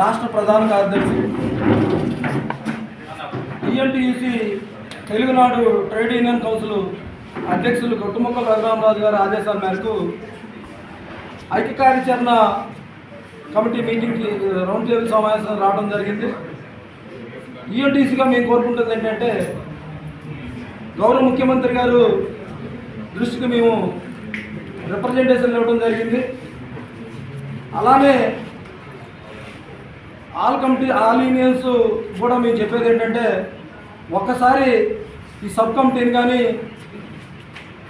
రాష్ట్ర ప్రధాన కార్యదర్శి. TNTUC Telugunadu trade union council అధ్యక్షులు కొట్టుముక్క రఘురామరాజు గారి ఆదేశాల మేరకు ఐక్య కార్యాచరణ కమిటీ మీటింగ్కి రౌండ్ టేబుల్ సమావేశం రావడం జరిగింది. ఈఎన్టీసీగా మేము కోరుకుంటుంది ఏంటంటే గౌరవ ముఖ్యమంత్రి గారు దృష్టికి మేము రిప్రజెంటేషన్ ఇవ్వడం జరిగింది. అలానే ఆల్ కమిటీ ఆల్ యూనియన్స్ కూడా మేము చెప్పేది ఏంటంటే ఒక్కసారి ఈ సబ్ కమిటీని కానీ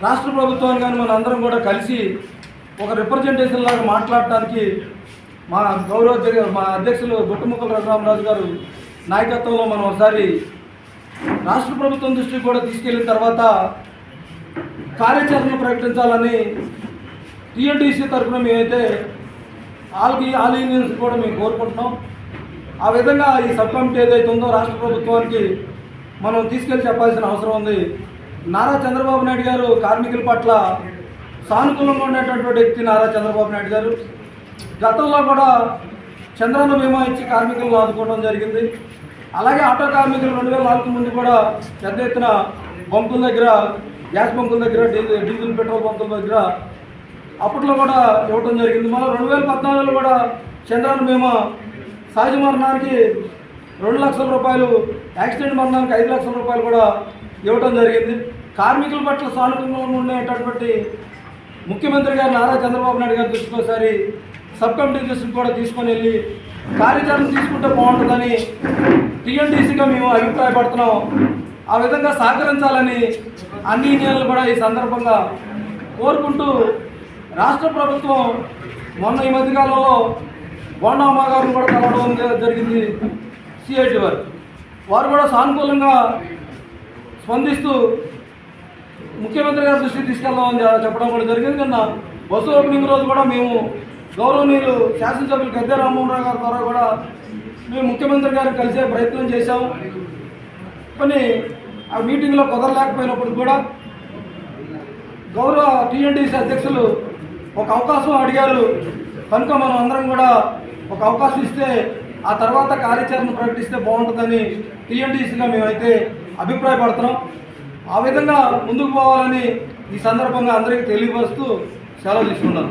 రాష్ట్ర ప్రభుత్వాన్ని కానీ మన అందరం కూడా కలిసి ఒక రిప్రజెంటేషన్ లాగా మాట్లాడటానికి మా గౌరవ మా అధ్యక్షులు గుట్టుముక్కల రఘురామరాజు గారు నాయకత్వంలో మనం ఒకసారి రాష్ట్ర ప్రభుత్వం దృష్టికి కూడా తీసుకెళ్ళిన తర్వాత కార్యాచరణ ప్రకటించాలని టీఎన్టీసీ తరఫున మేమైతే ఆల్కి ఆల్ యూనియన్స్ కూడా మేము కోరుకుంటున్నాం. ఆ విధంగా ఈ సబ్ కమిటీ ఏదైతే ఉందో రాష్ట్ర ప్రభుత్వానికి మనం తీసుకెళ్ళి చెప్పాల్సిన అవసరం ఉంది. నారా చంద్రబాబు నాయుడు గారు కార్మికుల పట్ల సానుకూలంగా ఉండేటటువంటి వ్యక్తి నారా చంద్రబాబు నాయుడు గారు. గతంలో కూడా చంద్రన్న బీమా ఇచ్చి కార్మికులను ఆదుకోవడం జరిగింది. అలాగే ఆటో కార్మికులు రెండు వేల నాలుగు ముందు కూడా పెద్ద ఎత్తున బంకుల దగ్గర గ్యాస్ బంకుల దగ్గర డీజిల్ డీజిల్ పెట్రోల్ బంకుల దగ్గర అప్పట్లో కూడా ఇవ్వడం జరిగింది. మళ్ళీ రెండు వేల పద్నాలుగులో కూడా చంద్రన్న బీమా సహజ మరణానికి రెండు లక్షల రూపాయలు యాక్సిడెంట్ మరణానికి ఐదు లక్షల రూపాయలు కూడా ఇవ్వటం జరిగింది. కార్మికుల పట్ల సానుకూలంగా ఉండేటటువంటి ముఖ్యమంత్రి గారు నారా చంద్రబాబు నాయుడు గారు దృష్టికి ఒకసారి సబ్ కమిటీ దృష్టికి కూడా తీసుకొని వెళ్ళి కార్యాచరణ తీసుకుంటే బాగుంటుందని టీఎన్టీసీగా మేము అభిప్రాయపడుతున్నాం. ఆ విధంగా సహకరించాలని అన్ని యూనియన్లు కూడా ఈ సందర్భంగా కోరుకుంటూ రాష్ట్ర ప్రభుత్వం మొన్న ఈ మధ్యకాలంలో బోండామ్మ గారిని కూడా కలవడం జరిగింది సిఐటి వారు. వారు కూడా సానుకూలంగా స్పందిస్తూ ముఖ్యమంత్రి గారి దృష్టికి తీసుకెళ్దామని చెప్పడం కూడా జరిగింది. కన్నా బస్సు ఓపెనింగ్ రోజు కూడా మేము గౌరవనీయులు శాసనసభ్యులు గద్దె రామ్మోహన్ రావు గారి ద్వారా కూడా మేము ముఖ్యమంత్రి గారిని కలిసే ప్రయత్నం చేశాము కానీ ఆ మీటింగ్లో కుదరలేకపోయినప్పుడు కూడా గౌరవ టీఎన్డీసీ అధ్యక్షులు ఒక అవకాశం అడిగారు. కనుక మనం అందరం కూడా ఒక అవకాశం ఇస్తే ఆ తర్వాత కార్యాచరణ ప్రకటిస్తే బాగుంటుందని టీఎన్టీసీగా మేమైతే అభిప్రాయపడుతున్నాం. ఆ విధంగా ముందుకు పోవాలని ఈ సందర్భంగా అందరికీ తెలియపరుస్తూ సెలవు తీసుకున్నాను